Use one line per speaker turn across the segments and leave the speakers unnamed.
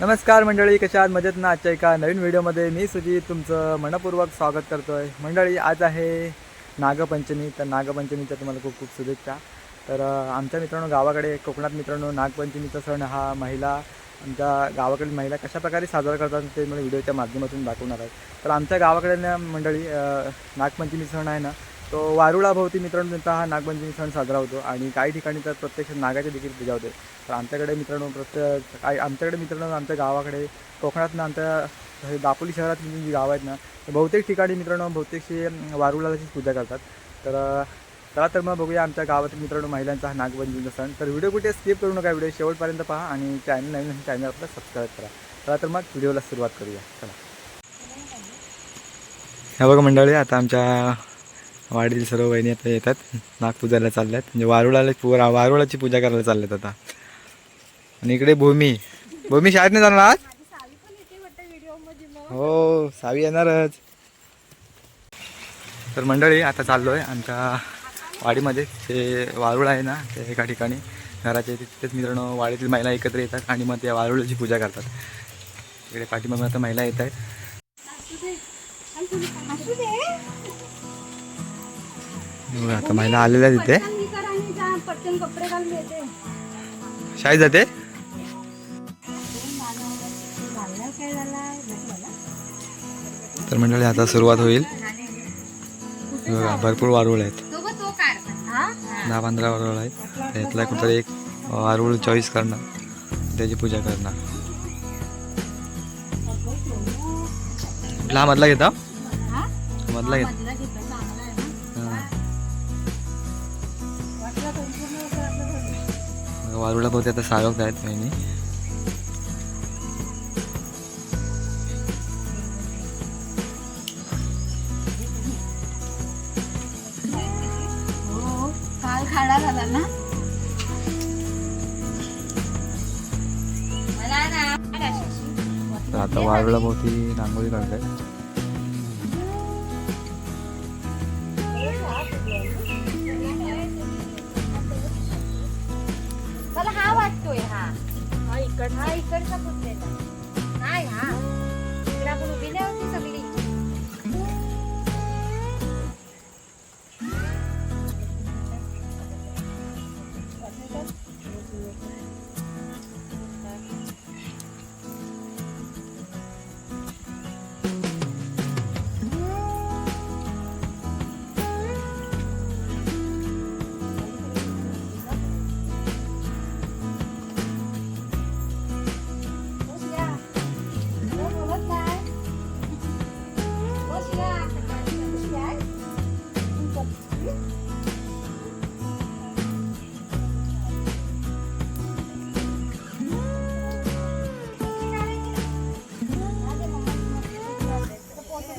नमस्कार मंडळी कशा आहात? मजेत ना? आजच्या एका नवीन व्हिडिओमध्ये मी सुजित तुमचं मनपूर्वक स्वागत करतो आहे मंडळी आज आहे नागपंचमी तर नागपंचमीच्या तुम्हाला खूप खूप शुभेच्छा. तर आमच्या मित्रांनो गावाकडे कोकणात मित्रांनो नागपंचमीचा सण हा महिला आमच्या गावाकडील महिला कशाप्रकारे साजरा करतात ते मला व्हिडिओच्या माध्यमातून दाखवणार आहे. तर आमच्या गावाकडे ना मंडळी नागपंचमी सण आहे ना तो वारुळाभोवती मित्रांनो त्यांचा हा नागपंचमी सण साजरा होतो आणि काही ठिकाणी तर प्रत्यक्ष नागाची देखील पूजा होते. तर आमच्याकडे मित्रांनो प्रत्येक काही आमच्याकडे मित्रांनो आमच्या गावाकडे कोकणातनं आमच्या हे दापोली शहरात जी गावं आहेत ना तर बहुतेक ठिकाणी मित्रांनो बहुतेकशी वारुळाचीच पूजा करतात. तर चला तर मग बघूया आमच्या गावातील मित्रांनो महिलांचा हा नागपंचमीचा सण. तर व्हिडिओ कुठे स्किप करू नका व्हिडिओ शेवटपर्यंत पहा आणि चॅनल नवीन चॅनल आपला सबस्क्राईब करा. चला तर मग व्हिडिओला सुरुवात करूया. चला. ह्या बघा मंडळी आता आमच्या वाडीतील सर्व बहिणी आता येतात. नागपूजाला चालल्यात. म्हणजे वारुळाला पू वारुळाची पूजा करायला चालल्यात आता. आणि इकडे भूमी. भूमी शाळेत नाही जाणार आज? हो सावी येणारच. तर मंडळी आता चाललो आहे आमच्या वाडीमध्ये. ते वारुळ आहे ना ते एका ठिकाणी. घराच्या तिथेच मित्रांनो वाडीतील महिला एकत्र येतात आणि मग त्या वारुळाची पूजा करतात. इकडे पाठीमागे आता महिला येत आहेत आता महिला आलेल्या तिथे. शाळेत जाते? तर मंडळी आता सुरुवात होईल. भरपूर वारुळ आहेत. दहा पंधरा वारुळ आहेत. त्यातला कुठं एक वारुळ चॉईस करणार. त्याची पूजा करणार. कुठला हा मधला घेता? मधला घेता. वारुळा बहुते आता साळवत आहेत बहिणी
हो काल खाडा झाला ना?
तर आता वारुळा भोवती रांगोळी काढतायत.
हा इकड हा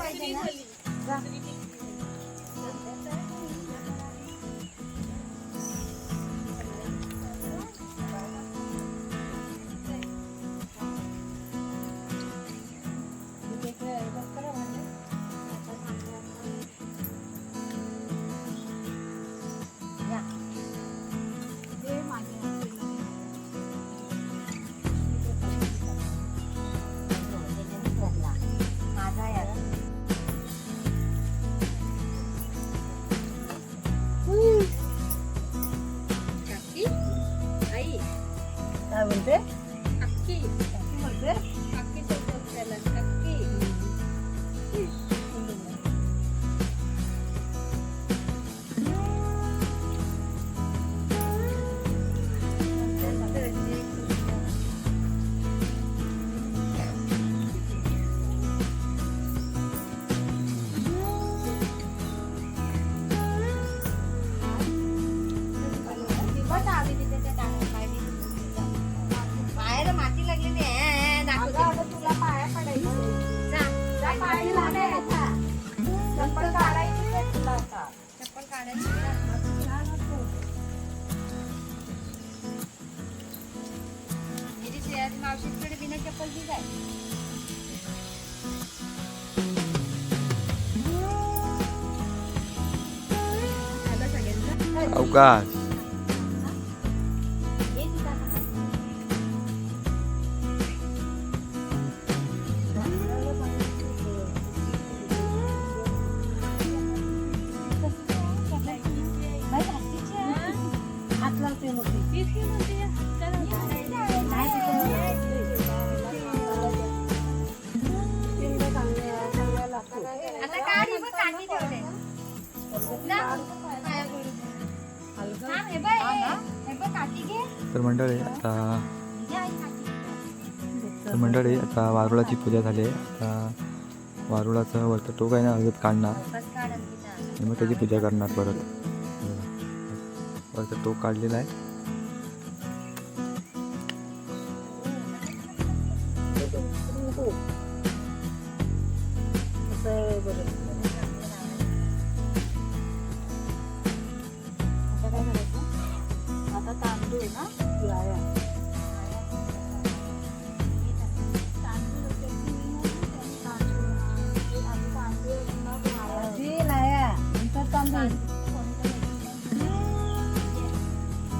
这是一个 काय बोलते काढायची चप्पल काढायची. मेरी श्रेयाची मावशीकडे बिना चप्पल ती
अवकाश. तर मंडळी आता तर मंडळी आता वारुळाची पूजा झाली आहे. आता वारुळाचं वरचं टोक आहे ना अगदी काढणार. मग त्याची पूजा करणार परत. वरचं टोक काढलेलं आहे.
ना? लाया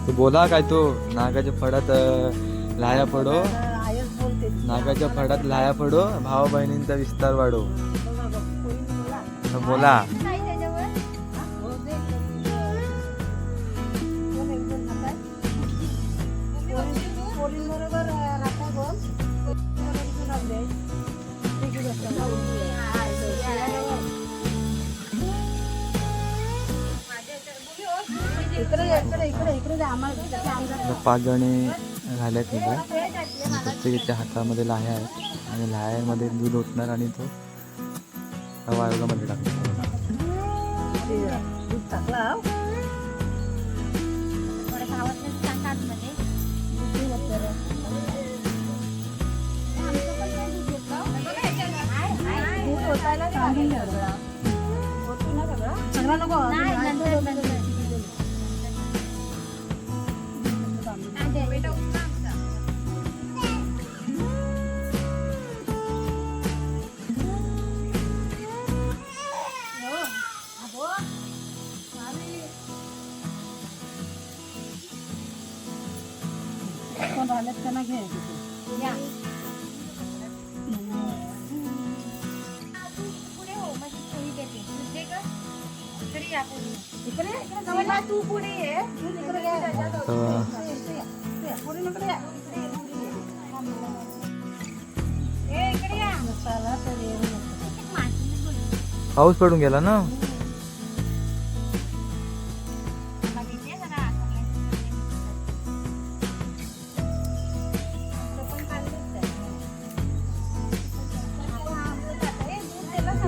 तू बोला काय तू? नागाच्या फडात लाया पडो. नागाच्या फडात लाया पडो. भावा बहिणींचा विस्तार वाढो. बोला. पाच जणी झाल्यात तिथे आणि प्रत्येकीच्या हातामध्ये लाह्या आहेत. आणि लाह्यामध्ये दूध ओतणार आणि तो त्या वारुळामध्ये टाकणार.
दूध टाकला
इकडे या.
मसाला तर येऊ नको.
माणसाने बोललं.
पाऊस पडून गेला ना?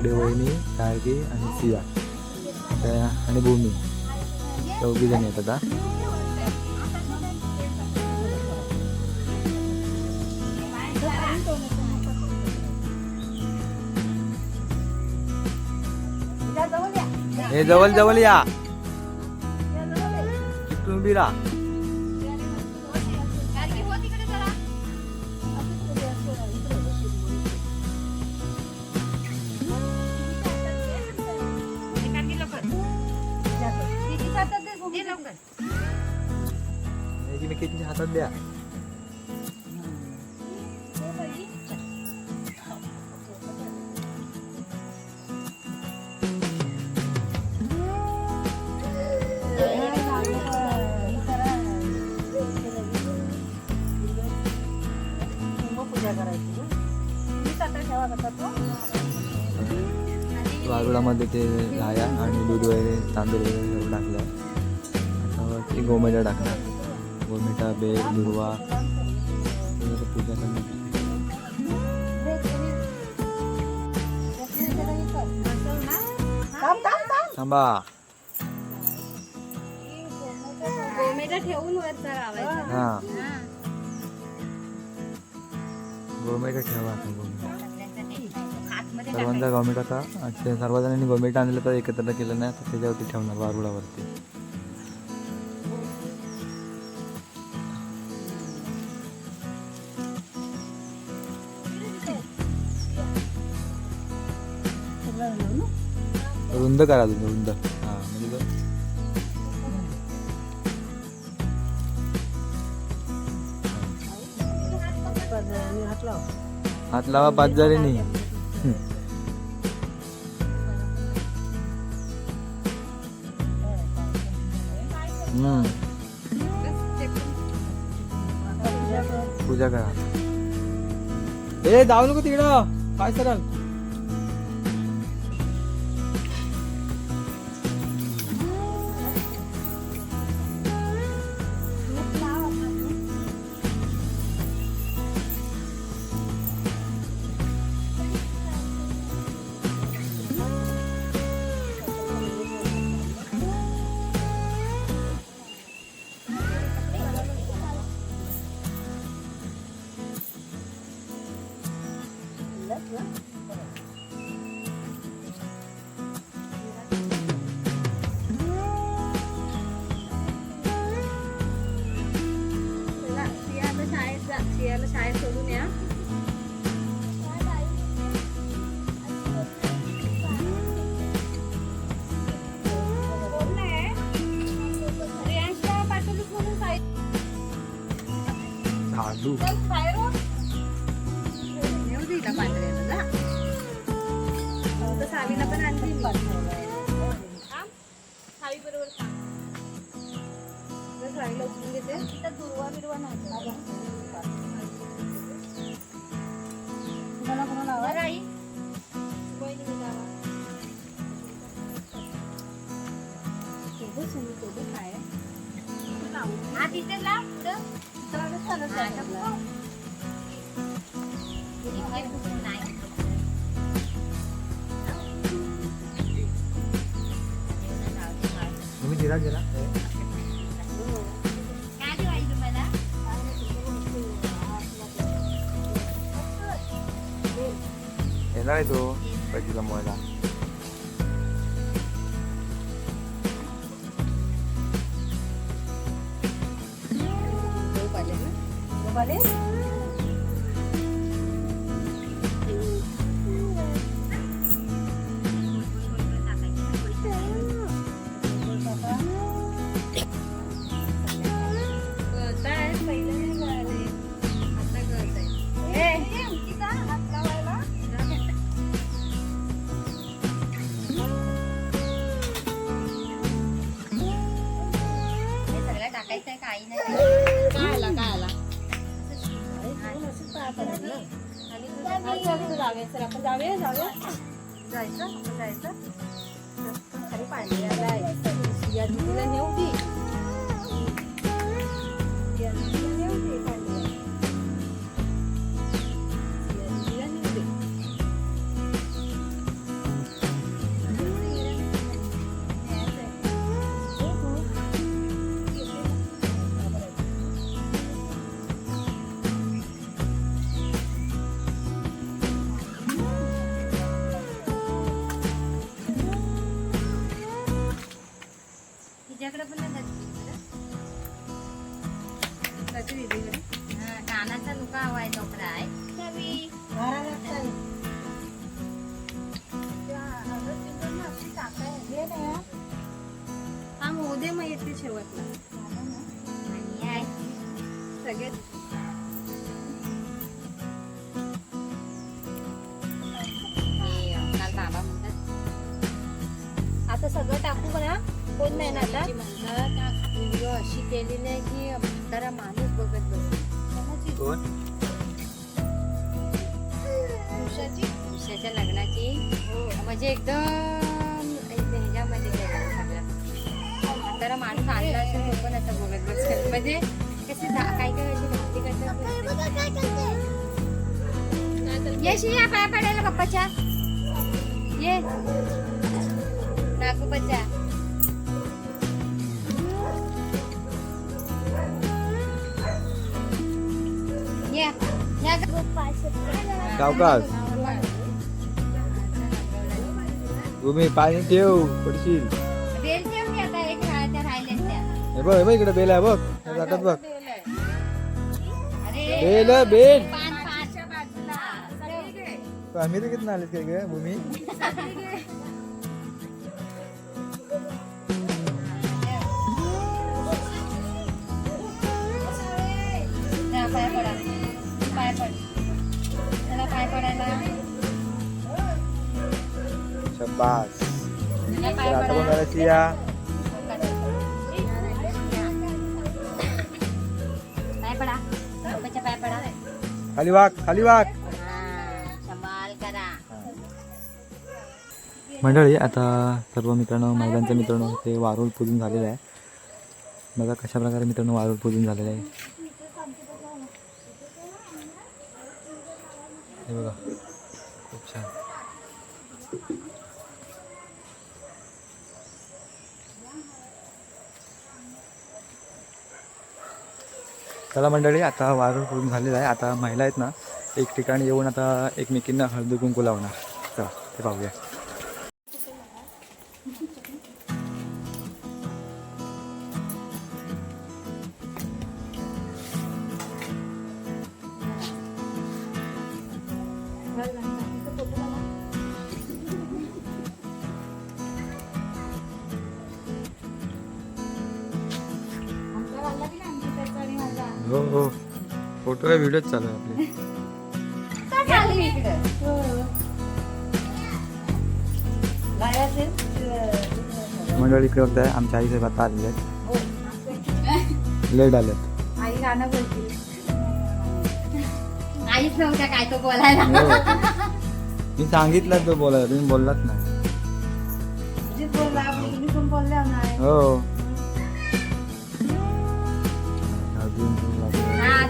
दूध दिलं का?
इकडे वहिनी गार्गी आणि सिया त्या आणि भूमी चौघी जणी आहेत आता
जा, जवळ या.
हे जवळ जवळ या
या, जवळ
दे, दे
एकमेकींच्या हातात द्या वारुळामध्ये ते राया आणि दूध वगैरे तांदूळ वगैरे गोमेटा टाकणार गोमेटा बेल दुर्वा वगैरे पूजा करणार
थांब
ठेवून.
हा.
हा.
गोमेटा ठेवा आता गोमेटा
आतमध्ये
सर्वांचा गोमेटा का अच्छा सर्वजणांनी गोमेटा आणलं तर एकत्र केलं नाही तर त्याच्यावरती ठेवणार वारुळावरती रुंद करा तुम्ही रुंद म्हणजे
हात लावा
पाच झाले हम्म.
पूजा
पूजा करा. ए जाऊ नको तिकडं. काय सरळ?
सावीला पण
आणखी सावी बरोबर
सावीला उचलून घेते
इथं दुर्वा बिरवा नाही
कोणाला कोणाला आवाज?
आई मी
काय
हा तिथे लाव पुढं
चालत चालत
हा,
जायचं.
नको. इथे कुठे नाही
तुम्ही जिरा जिरा
काय देवायचं मला
येणार आहे तो पैसे जमवायला
टाकायचं आहे काही नाही
तू- तू जाऊया, चल, आपण जाऊया, जाऊया. जायचं आपण जायचं खाली पांढऱ्याला आहे. या दीदीला नेऊ दे
तिच्याकडे पण
कोण नाही ना आता.
व्हिडिओ अशी केली नाही की म्हातारा माणूस बघत बसतो.
कोण?
उषाची.
उषाच्या लग्नाची. म्हणजे एकदम ह्याच्यामध्ये केलं सगळं. म्हातारा माणूस आणला असेल तो पण असं बघत बसेल म्हणजे कसे काय काय अशी भक्ती करतात ये शिया पाया पडायला पप्पाच्या ये. नागोबाच्या
सावकाश भूमी पाणी ठेव पडशील. हे बघ हे बघ इकडे बेल आहे बघ. हे जातात बघ. Bell bell. आम्ही तर किती आलेत काय ग भूमी? शब्बास तर आता या खाली खाली मंडळी आता सर्व मित्रांनो महिलांचे मित्रांनो ते वारूळ पूजन झालेलं आहे. बघा कशा प्रकारे मित्रांनो वारूळ पूजन झालेलं आहे. हे बघा. खूप छान. चला मंडळी आता वारण करून झालेलं आहे. आता महिला आहेत ना एक ठिकाणी येऊन आता एकमेकींना हळदी कुंकू लावणार. चला ते पाहूया. हो हो काय व्हिडिओच चालू आहे आपले
इकडं
मंडळी इकडे बघताय आमच्या आई साहेब आता आलेले आहेत. लेट आलेत.
आई गाणं बोलते. आईच नव्हत्या काय तो बोलायला.
हो. मी सांगितलं तो बोलायला तुम्ही बोललाच नाही. हो.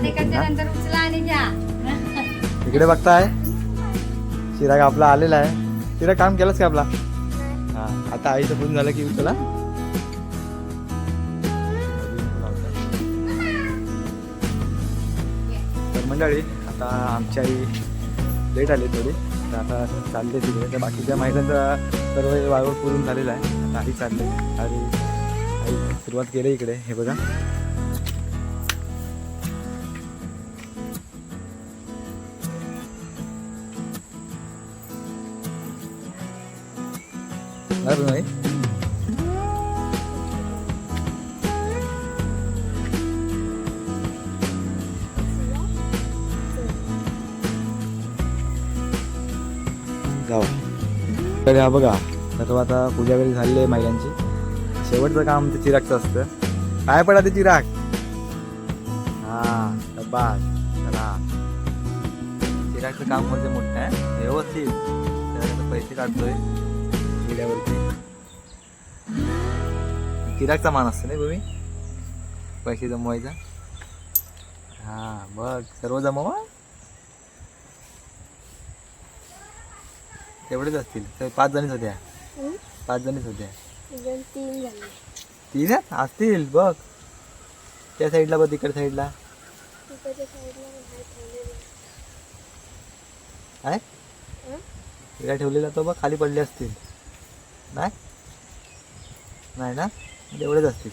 ते करते नंतर उचला आणि द्या
इकडे बघताय. चिराग आपला आलेला आहे. चिराग काम केलंच का आपला? हा आता आईचं पूर्ण झालं की चला तर मंडळी आता आमची आई लेट आली थोडी. तर आता चालले तिकडे. तर बाकीच्या महिलांचा सर्व वाळवड पुरून झालेला आहे. आता आई चालले आणि आई सुरुवात केली इकडे. हे बघा. बरं नाही जाऊ. तर हा बघा सर्व आता पूजा वगैरे झालेली आहे महिलांची. शेवटचं काम ते चिरागचं असतं. काय पडा ते चिराग? हा बस चला. चिरागचं काम म्हणजे मोठं आहे. व्यवस्थित. पैसे काढतोय. किड्यावरती चिरागचा मान असतो नाही तुम्ही पैसे जमवायचा? हा बघ सर्व जमवा. तेवढेच असतील. तर पाच जणीच होत्या. पाच जणीच होत्या.
तीन?
असतील बघ. त्या साईडला बघ तिकडे साईडला. तिला ठेवलेला तो बघ खाली पडले असतील. नाही नाही ना असतील.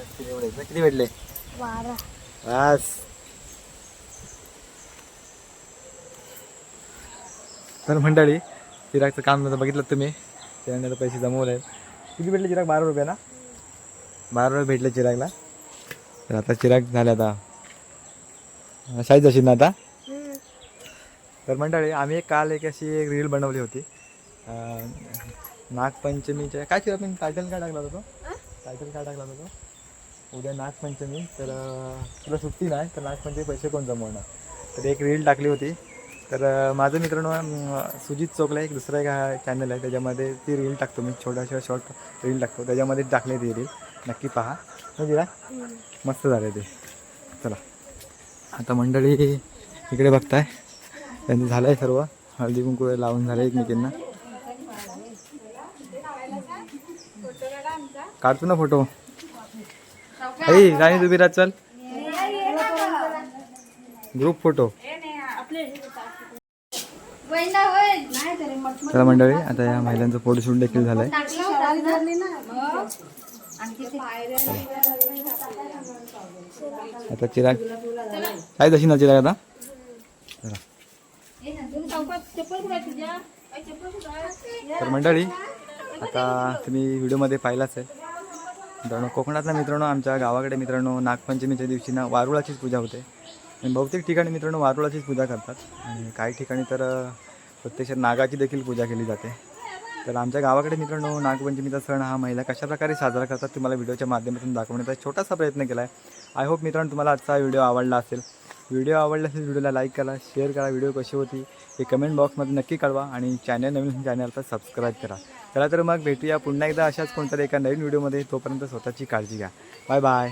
असतील एवढेच ना? किती भेटले? बस. तर मंडळी चिरागचं काम बघितलं तुम्ही. चिरागने आता पैसे जमवले. किती भेटले चिराग? बारा रुपये ना? बारा रुपये भेटले चिरागला. तर आता चिराग झाले आता. शाळेत जाशील ना आता? तर मंडळी आम्ही एक काल एक अशी एक रील बनवली होती. नागपंचमीच्या काय चिराग आपण टायटल काय टाकला होता टायटल काय टाकला होता उद्या नागपंचमी तर तुला सुट्टी नाही तर नागपंचमी पैसे कोण जमवणार? तर एक रील टाकली होती. तर माझं मित्रांनो सुजित चोकला एक दुसरा एक चॅनल आहे. त्याच्यामध्ये ती रील टाकतो मी. छोट्याशा शॉर्ट रील टाकतो. त्याच्यामध्ये टाकले ती रील नक्की पहा. म्हणजे ना मस्त झाले ते. चला. आता मंडळी इकडे बघताय. त्यांनी झालं आहे सर्व. हळदी कुंकू लावून झालं एकमेकींना. काढतो ना फोटो. ऐ राणी तुम्ही राज चल. ग्रुप फोटो चला मंडळी आता या महिलांचं फोटोशूट देखील झालंय. आता चिराग. काय जशी ना चिराग आता? तर मंडळी आता तुम्ही व्हिडिओमध्ये पाहिलाच आहे. मित्रांनो कोकणातल्या मित्रांनो आमच्या गावाकडे मित्रांनो नागपंचमीच्या दिवशी ना वारुळाचीच पूजा होते. आणि बहुतेक ठिकाणी मित्रांनो वारुळाचीच पूजा करतात. आणि काही ठिकाणी तर प्रत्यक्षात नागाची देखील पूजा केली जाते. तर आमच्या गावाकडे मित्रांनो नागपंचमीचा सण हा महिला कशाप्रकारे साजरा करतात तुम्हाला व्हिडिओच्या माध्यमातून दाखवण्याचा छोटासा प्रयत्न केला आहे आय होप मित्रांनो तुम्हाला आजचा व्हिडिओ आवडला असेल. व्हिडिओ आवडला असेल व्हिडिओला लाईक करा शेअर करा. व्हिडिओ कशी होती हे कमेंट बॉक्समध्ये नक्की कळवा आणि चॅनल नवीन चॅनलला सबस्क्राईब करा. चला तर मग भेटूया पुन्हा एकदा अशाच कोणत्या एका नवीन व्हिडिओमध्ये तोपर्यंत स्वतःची काळजी घ्या. Bye bye